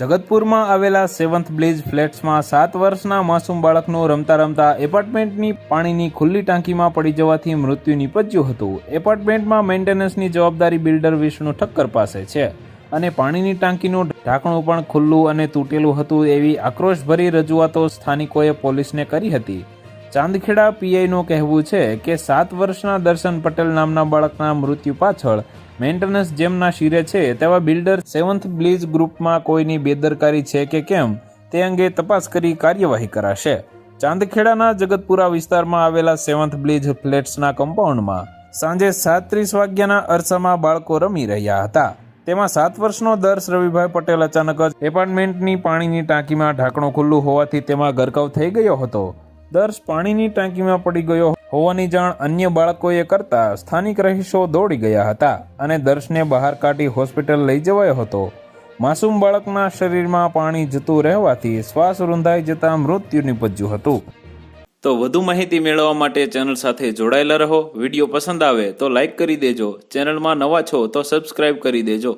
જગતપુરમાં આવેલા seventh blaze ફ્લેટ્સમાં સાત વર્ષના માસૂમ બાળકનું રમતા રમતા એપાર્ટમેન્ટની પાણીની ખુલ્લી ટાંકીમાં પડી જવાથી મૃત્યુ નીપજ્યું હતું. એપાર્ટમેન્ટમાં મેન્ટેનન્સની જવાબદારી બિલ્ડર વિષ્ણુ ઠક્કર પાસે છે અને પાણીની ટાંકીનું ઢાંકણું પણ ખુલ્લું અને તૂટેલું હતું એવી આક્રોશભરી રજૂઆતો સ્થાનિકોએ પોલીસને કરી હતી. ચાંદખેડા પીઆઈનું કહેવું છે કે સાત વર્ષના દર્શન પટેલ નામના બાળકના મૃત્યુ પાછળ મેન્ટેનન્સ જેમના શિરે છે તેવા બિલ્ડર સેવન્થ બ્લીઝ ગ્રુપમાં કોઈની બેદરકારી છે કે કેમ તે અંગે તપાસ કરી કાર્યવાહી કરાશે. ચાંદખેડાના જગતપુરા વિસ્તારમાં આવેલા સેવન્થ બ્લીજ ફ્લેટ્સના કમ્પાઉન્ડમાં સાંજે સાત ત્રીસ વાગ્યાના અરસામાં બાળકો રમી રહ્યા હતા. તેમાં સાત વર્ષનો દર્શ રવિભાઈ પટેલ અચાનક જ એપાર્ટમેન્ટની પાણીની ટાંકીમાં ઢાંકણું ખુલ્લું હોવાથી તેમાં ગરકાવ થઈ ગયો હતો. દર્શ પાણીની ટાંકીમાં પડી ગયો હોવાની જાણ અન્ય બાળકોએ કરતા સ્થાનિક રહીશો દોડી ગયા હતા અને દર્શને બહાર કાઢી હોસ્પિટલ લઈ જવાયો હતો. માસૂમ બાળકના શરીરમાં પાણી જતું રહેવાથી શ્વાસ રૂંધાઈ જતા મૃત્યુ નિપજ્યું હતું. તો વધુ માહિતી મેળવવા માટે ચેનલ સાથે જોડાયેલા રહો. વીડિયો પસંદ આવે તો લાઈક કરી દેજો. ચેનલમાં નવા છો તો સબસ્ક્રાઇબ કરી દેજો.